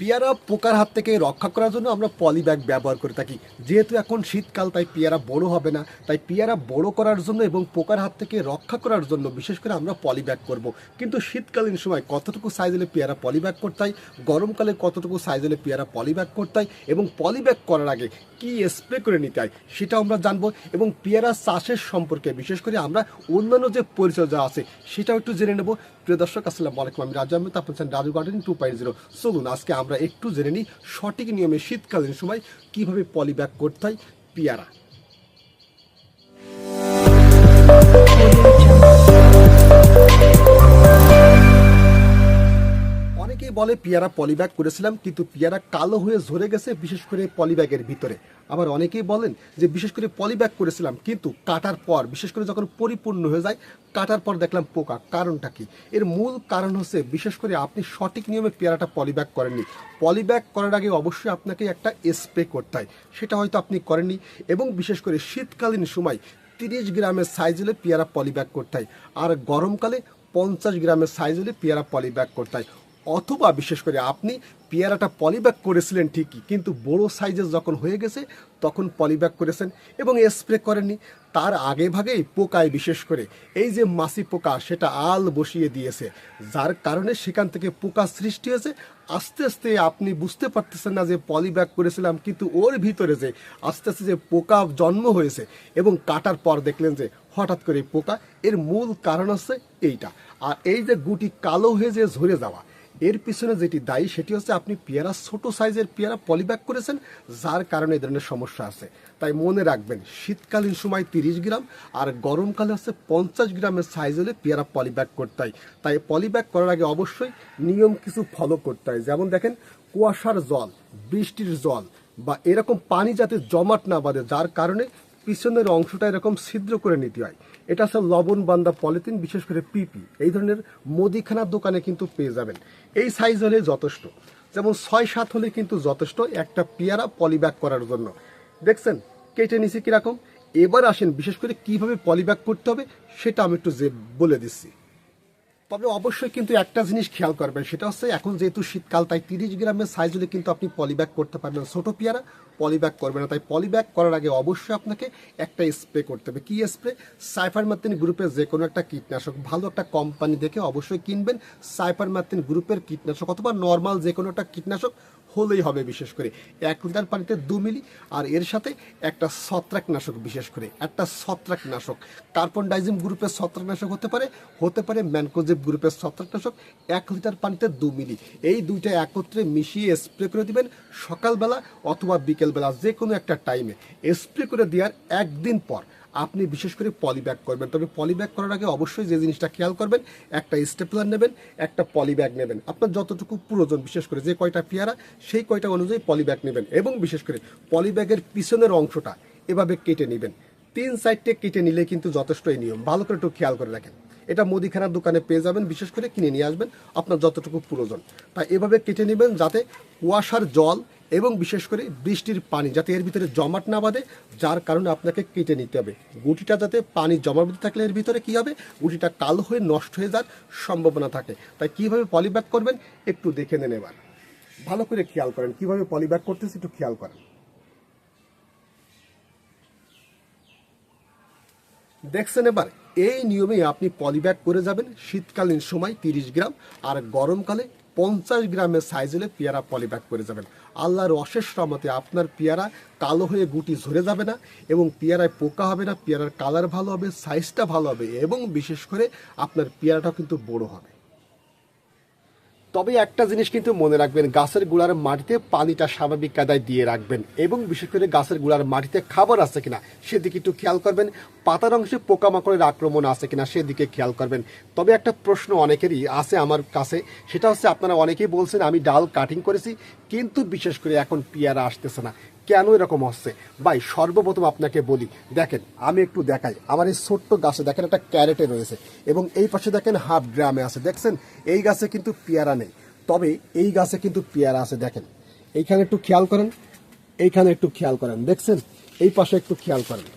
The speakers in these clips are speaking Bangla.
পেয়ারা পোকার হাত থেকে রক্ষা করার জন্য আমরা পলি ব্যাগ ব্যবহার করে থাকি। যেহেতু এখন শীতকাল, তাই পেয়ারা বড় হবে না। তাই পেয়ারা বড় করার জন্য এবং পোকার হাত থেকে রক্ষা করার জন্য বিশেষ করে আমরা পলি ব্যাগ করব। কিন্তু শীতকালীন সময় কতটুকু সাইজ হলে পেয়ারা পলি ব্যাগ করতে হয়? গরমকালে কতটুকু সাইজ হলে পেয়ারা পলি ব্যাগ করতে হয়? এবং পলি ব্যাগ করার আগে কি স্প্রে করে নিতে হয়? সেটাও আমরা জানব। এবং পেয়ারা চাষের সম্পর্কে বিশেষ করে আমরা অন্যান্য যে পরিচর্যা আছে, সেটাও একটু জেনে নেব। প্রিয় দর্শক, আসসালামু আলাইকুম। আমি রাজু আহমেদ, আপনার Raju garden two point zero. চলুন, আজকে আমরা একটু জেনে নিই সঠিক নিয়মে শীতকালীন সময় কীভাবে পলি ব্যাগ করতে হয় পেয়ারা। অনেকেই বলে পেয়ারা পলিব্যাগ করেছিলাম, কিন্তু পেয়ারা কালো হয়ে ঝরে গেছে, বিশেষ করে পলিব্যাগের ভিতরে। আবার অনেকেই বলেন যে, বিশেষ করে পলিব্যাগ করেছিলাম, কিন্তু কাটার পর, বিশেষ করে যখন পরিপূর্ণ হয়ে যায়, কাটার পর দেখলাম পোকা। কারণটা কি? এর মূল কারণ হচ্ছে, বিশেষ করে আপনি সঠিক নিয়মে পেয়ারাটা পলিব্যাগ করেননি। পলিব্যাগ করার আগে অবশ্যই আপনাকে একটা স্প্রে করতে হয়। সেটা হয়তো আপনি করেননি, এবং বিশেষ করে শীতকালীন সময় তিরিশ গ্রামের সাইজ হলে পেয়ারা পলিব্যাগ করতে হয়, আর গরমকালে পঞ্চাশ গ্রামের সাইজ হলে পেয়ারা পলিব্যাগ করতে হয়। অথবা বিশেষ করে আপনি পেয়ারাটা পলিব্যাক করেছিলেন ঠিকই, কিন্তু বড় সাইজের যখন হয়ে গেছে, তখন পলিব্যাক করেছেন এবং স্প্রে করেননি। তার আগে ভাগেই পোকায় বিশেষ করে, এই যে মাছি পোকা, সেটা আল বসিয়ে দিয়েছে। যার কারণে সেখান থেকে পোকা সৃষ্টি হয়েছে। আস্তে আস্তে আপনি বুঝতে পারতেছেন না যে পলিব্যাক করেছিলাম, কিন্তু ওর ভিতরে যে আস্তে আস্তে যে পোকা জন্ম হয়েছে এবং কাটার পর দেখলেন যে হঠাৎ করে পোকা, এর মূল কারণ হচ্ছে এইটা। আর এই যে গুটি কালো হয়ে যে ঝরে যাওয়া এর পিছনে যেটি দায়ী, সেটি হচ্ছে আপনি পেয়ারা, ছোট সাইজের পেয়ারা পলিব্যাগ করেছেন, যার কারণে এ ধরনের সমস্যা আছে। তাই মনে রাখবেন, শীতকালীন সময় তিরিশ গ্রাম, আর গরমকালে হচ্ছে পঞ্চাশ গ্রামের সাইজ হলে পেয়ারা পলিব্যাগ করতে হয়। তাই পলিব্যাগ করার আগে অবশ্যই নিয়ম কিছু ফলো করতে হয়। যেমন দেখেন, কুয়াশার জল, বৃষ্টির জল বা এরকম পানি যাতে জমাট না বাঁধে, যার কারণে পিছনের অংশটা এরকম ছিদ্র করে নিতে হয়। এটা হচ্ছে লবণ বান্দা পলিথিন, বিশেষ করে পিপি। এই ধরনের মুদিখানার দোকানে কিন্তু পেয়ে যাবেন। এই সাইজ হলে যথেষ্ট। যেমন ছয় সাত হলে কিন্তু যথেষ্ট একটা পেয়ারা পলিব্যাগ করার জন্য। দেখছেন? কেটে নিছি কীরকম? এবার আসেন, বিশেষ করে কীভাবে পলিব্যাগ করতে হবে, সেটা আমি একটু যে বলে দিচ্ছি। তবে অবশ্যই কিন্তু একটা জিনিস খেয়াল করবেন, সেটা হচ্ছে এখন যেহেতু শীতকাল, তাই তিরিশ গ্রামের সাইজ হলে কিন্তু আপনি পলিব্যাগ করতে পারবেন। ছোট পেয়ারা পলিব্যাগ করবে না, তাই পলিব্যাগ করার আগে অবশ্যই আপনাকে একটা স্প্রে করতে হবে। কি স্প্রে সাইফার মার্তিন গ্রুপের যে কোনো একটা কীটনাশক। ভালো একটা কোম্পানি দেখে অবশ্যই কিনবেন। সাইফার মার্তিন গ্রুপের কীটনাশক অথবা নর্মাল যে কোনো একটা কীটনাশক হলেই হবে বিশেষ করে। এক লিটার পানিতে দু মিলি, আর এর সাথে একটা ছত্রাকনাশক বিশেষ করে, একটা ছত্রাকনাশক। কার্বন ডাইজিম গ্রুপের ছত্রাকনাশক হতে পারে হতে পারে ম্যানকোজেব গ্রুপের ছত্রাকনাশক। এক লিটার পানিতে দু মিলি। এই দুইটা একত্রে মিশিয়ে স্প্রে করে দিবেন সকালবেলা অথবা বিকেলবেলা যে কোনো একটা টাইমে। স্প্রে করে দেওয়ার একদিন পর আপনি বিশেষ করে পলিব্যাগ করবেন। তবে পলিব্যাগ করার আগে অবশ্যই যে জিনিসটা খেয়াল করবেন, একটা স্টেপলার নেবেন, একটা পলিব্যাগ নেবেন। আপনার যতটুকু প্রয়োজন, বিশেষ করে যে কয়টা পেয়ারা, সেই কয়টা অনুযায়ী পলিব্যাগ নেবেন এবং বিশেষ করে পলিব্যাগের পিছনের অংশটা এভাবে কেটে নেবেন। তিন সাইডটে কেটে নিলে কিন্তু যথেষ্ট এই নিয়ম। ভালো করে একটু খেয়াল করে রাখেন। এটা মুদিখানার দোকানে পেয়ে যাবেন, বিশেষ করে কিনে নিয়ে আসবেন আপনার যতটুকু প্রয়োজন। তাই এভাবে কেটে নেবেন যাতে কুয়াশার জল এবং বিশেষ করে বৃষ্টির পানি, যাতে এর ভিতরে জমাট না বাঁধে, যার কারণে আপনাকে কেটে নিতে হবে। গুটিটা যাতে পানি জমাট থাকলে এর ভিতরে কি হবে? গুটিটা কালো হয়ে নষ্ট হয়ে যাওয়ার সম্ভাবনা থাকে। তাই কীভাবে পলিব্যাগ করবেন একটু দেখে নেন এবার। ভালো করে খেয়াল করেন। কীভাবে পলিব্যাগ করতেছে একটু খেয়াল করেন। দেখছেন এবার? এই নিয়মে আপনি পলিব্যাগ করে যাবেন। শীতকালীন সময় তিরিশ গ্রাম আর গরমকালে পঞ্চাশ গ্রামের সাইজ হলে পেয়ারা পলিব্যাগ করে যাবেন। আল্লাহর অশেষ রামতে আপনার পেয়ারা কালো হয়ে গুটি ঝরে যাবে না এবং পেয়ারায় পোকা হবে না, পেয়ারার কালার ভালো হবে সাইজটা ভালো হবে এবং বিশেষ করে আপনার পেয়ারাটাও কিন্তু বড় হবে। তবে একটা জিনিস কিন্তু মনে রাখবেন, গাছের গোড়ার মাটিতে পানিটা স্বাভাবিক কাদায় দিয়ে রাখবেন এবং বিশেষ করে গাছের গোড়ার মাটিতে খাবার আছে কিনা সেদিকে একটু খেয়াল করবেন, পাতার অংশে পোকামাকড়ের আক্রমণ আছে কিনা সেদিকে খেয়াল করবেন। তবে একটা প্রশ্ন অনেকেরই আছে আমার কাছে, সেটা হচ্ছে আপনারা অনেকেই বলছেন, আমি ডাল কাটিং করেছি, কিন্তু বিশেষ করে এখন পেয়ারা আসতেছে না। কেন এরকম হচ্ছে? ভাই, সর্বপ্রথম আপনাকে বলি, দেখেন, আমি একটু দেখাই। আমার এই ছোট্ট গাছে দেখেন একটা ক্যারেটে রয়েছে এবং এই পাশে দেখেন হাফ গ্রামে আছে। দেখছেন? এই গাছে কিন্তু পেয়ারা নেই। তবে এই গাছে কিন্তু পেয়ারা আছে, দেখেন। এইখানে একটু খেয়াল করেন, এইখানে একটু খেয়াল করেন। দেখছেন? এই পাশে একটু খেয়াল করেন।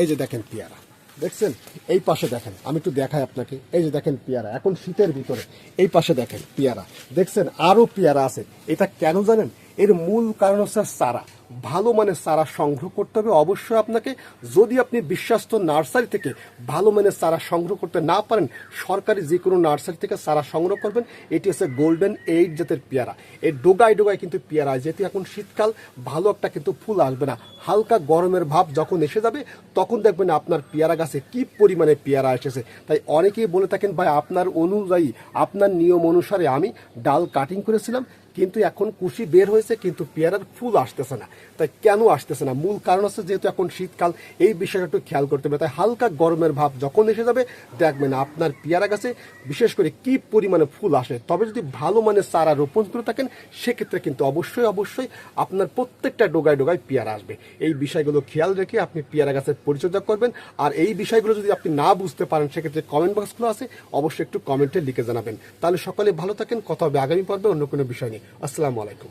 এই যে দেখেন পেয়ারা। দেখছেন? এই পাশে দেখেন, আমি একটু দেখাই আপনাকে। এই যে দেখেন পেয়ারা, এখন শীতের ভিতরে। এই পাশে দেখেন পেয়ারা। দেখছেন? আরও পেয়ারা আছে। এটা কেন জানেন? এর মূল কারণ হচ্ছে চারা ভালো মানের চারা সংগ্রহ করতে হবে। অবশ্যই আপনাকে যদি আপনি বিশ্বাস্ত নার্সারি থেকে ভালো মানের চারা সংগ্রহ করতে না পারেন, সরকারি যে কোনো নার্সারি থেকে চারা সংগ্রহ করবেন, এটি হচ্ছে গোল্ডেন এইট জাতের পেয়ারা। এই ডোগায় ডোগায় কিন্তু পেয়ারা, যেহেতু এখন শীতকাল, ভালো একটা কিন্তু ফুল আসবে না। হালকা গরমের ভাব যখন এসে যাবে, তখন দেখবেন আপনার পেয়ারা গাছে কি পরিমাণে পেয়ারা এসেছে। তাই অনেকেই বলে থাকেন, ভাই, আপনার অনুযায়ী, আপনার নিয়ম অনুসারে আমি ডাল কাটিং করেছিলাম কিন্তু এখন কুশি বের হয়েছে, কিন্তু পেয়ারার ফুল আসতেছে না। তাই কেন আসতেছে না? মূল কারণ হচ্ছে যেহেতু এখন শীতকাল, এই বিষয়টা একটু খেয়াল করতে হবে। তাই হালকা গরমের ভাব যখন এসে যাবে, দেখবেন আপনার পেয়ারা গাছে বিশেষ করে কি পরিমাণে ফুল আসে। তবে যদি ভালো মানের চারা রোপণ করে থাকেন, সেক্ষেত্রে কিন্তু অবশ্যই অবশ্যই আপনার প্রত্যেকটা ডোগায় ডোগায় পেয়ারা আসবে। এই বিষয়গুলো খেয়াল রেখে আপনি পেয়ারা গাছের পরিচর্যা করবেন। আর এই বিষয়গুলো যদি আপনি না বুঝতে পারেন, সেক্ষেত্রে কমেন্ট বক্সগুলো আছে। অবশ্যই একটু কমেন্টে লিখে জানাবেন। তাহলে সকলে ভালো থাকেন। কথা হবে আগামী পর্বে অন্য কোনো বিষয় নিয়ে। আসসালামু আলাইকুম।